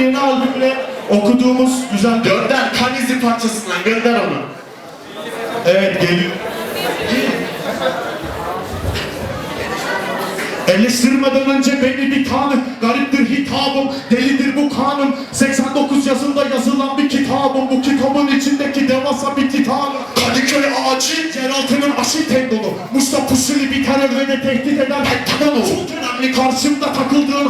yeni albümle okuduğumuz güzel... Gönder kan izi parçasından gönder onu. Evet geliyor. Eleştirmeden önce beni bir tanı Gariptir hitabım, delidir bu kanım 89 yazında yazılan bir kitabım Bu kitabın içindeki devasa bir titanım Kadıköy ağacı, yeraltının aşı tendonu Mustafa Pusuli bir terör ve de tehdit eden Pentagon'u Çok önemli karşımda takıldığın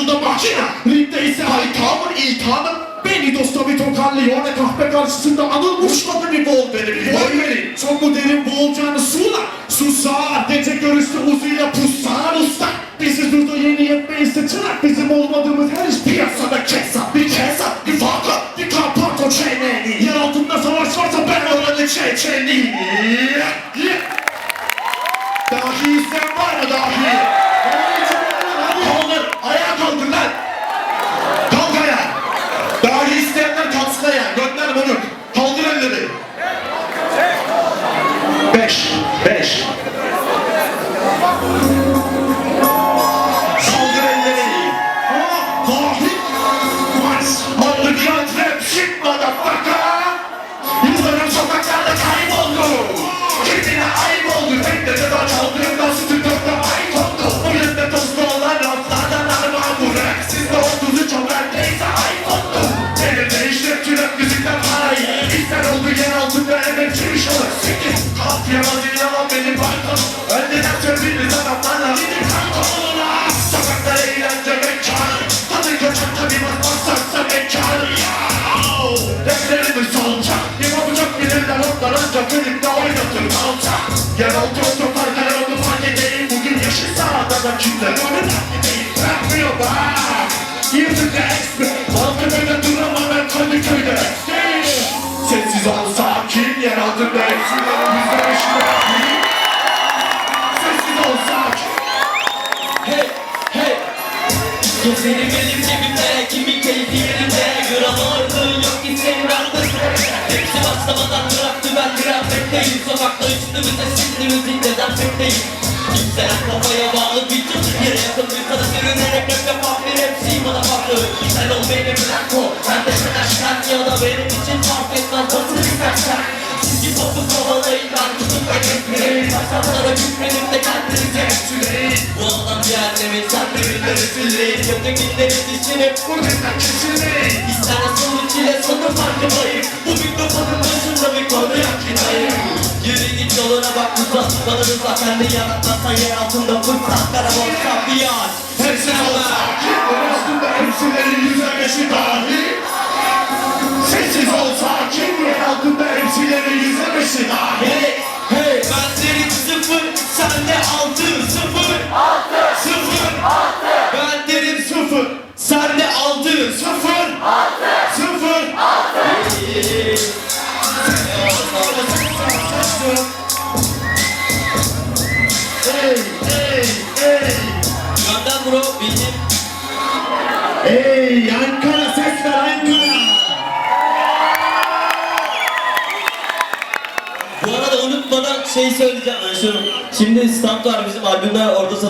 Battle'da makina, ringde ise haritamın iltihamı Beni dosta bir tokarlıyor kahpe karşısında anılmış. Tadı bir bol beni Boy verin çok mu derin boğulacağını sula Susar gece görüşte uzuyla pussar usta. Bizi durdu yeni yetmeyiz çırak Bizim olmadığımız her iş piyasada kesap Bir kesap bir vaka bir kapato çeneni. Yer altında savaş varsa ben oranı çeçeni motherfucker Yer altı otoparklar onu fark edeyim. Bugün yaşı sağda da kimler onu taklit edeyim Bırakmıyor bak. Yırtık expert Maltepe'de duramam ben Kadıköy'de Sessiz ol sakin Yer altında eksilerim Yüzde bakayım Sessiz ol sakin. Hey hey. Gözlerim benim cebimde üstümüze sildi müzik dezenfekteyim Yükselen kafaya bağlı bir çocuk Yere yakın bir kada sürünerek rap yapan bir MC'yim Bana farklı Sen ol benim blanko Ben de sen aşkan ya da benim için fark etmez Nasıl istersen Çizgi topu kovalayın ben tutup ve kesmeyin Başkanlara gülmedim de kendinize süreyin Bu adam cehennemin sen birileri filleyin Ötekilerin dişini Buradan kesilmeyin İster sonuç ile sonu farkındayım uzak kalırsa Kendi yaratmazsa yer altında fırsatlara borsa bir yar Sessiz ol sakin Orasında hepsilerin yüze beşi dahi Sessiz ol sakin Yer altında hepsilerin yüze beşi dahi Hey hey benlerim sıfır sende altı sıfır Altı. Sıfır. Altı. Ben derim sıfır sende altı. Sıfır. Altı bro benim Ey Ankara ses ver Ankara Bu arada unutmadan şey söyleyeceğim şunu. Şimdi stand var bizim albümler orada satılıyor.